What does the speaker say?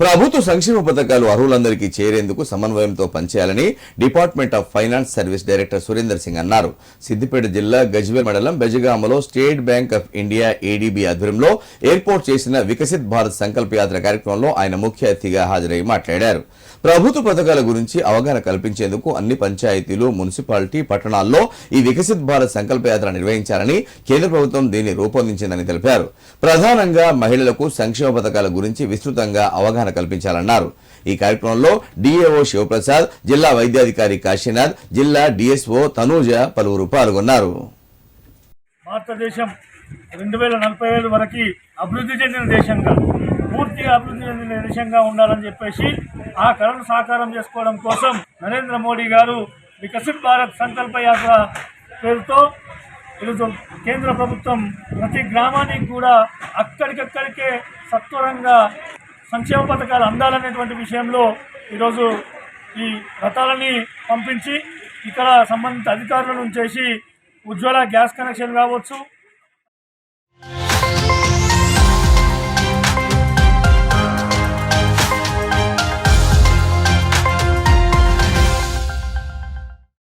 ప్రభుత్వ సంక్షేమ పథకాలు అర్హులందరికీ చేరేందుకు సమన్వయంతో పనిచేయాలని department of finance service director Surender Singh అన్నారు. సిద్దిపేట జిల్లా గజ్వేల్ మండలం బెజగామలో state bank of India ADB ఆధ్వర్యంలో ఏర్పాటు చేసిన వికసిత్ భారత్ సంకల్ప యాత్ర కార్యక్రమంలో ఆయన ముఖ్య అతిథిగా హాజరై మాట్లాడారు. ప్రభుత్వ పథకాల గురించి అవగాహన కల్పించేందుకు అన్ని పంచాయతీలు మున్సిపాలిటీ పట్టణాల్లో ఈ వికసిత్ భారత్ సంకల్ప యాత్ర నిర్వహించాలని కేంద్ర ప్రభుత్వం దీన్ని రూపొందించిందని తెలిపారు. ప్రధానంగా మహిళలకు సంక్షేమ పథకాల గురించి విస్తృతంగా అవగాహన కల్పించాలన్నారు. ఈ కార్యక్రమంలో డిఏఓ శివప్రసాద్ జిల్లా వైద్యాధికారి కాశీనాథ్ జిల్లా డిఎస్ఓ తనూజ పలువురు పాల్గొన్నారు. భారతదేశం రెండు వేల నలభై వేల వరకు అభివృద్ధి చెందిన దేశంగా పూర్తిగా అభివృద్ధి చెందిన దేశంగా ఉండాలని చెప్పేసి ఆ కళను సాకారం చేసుకోవడం కోసం నరేంద్ర మోడీ గారు వికసిత్ భారత్ సంకల్ప యాత్ర పేరుతో ఈరోజు కేంద్ర ప్రభుత్వం ప్రతి గ్రామానికి కూడా అక్కడికక్కడికే సత్వరంగా సంక్షేమ పథకాలు అందాలనేటువంటి విషయంలో ఈరోజు ఈ రథాలని పంపించి ఇక్కడ సంబంధిత అధికారులను చేసి ఉజ్వల గ్యాస్ కనెక్షన్ కావచ్చు.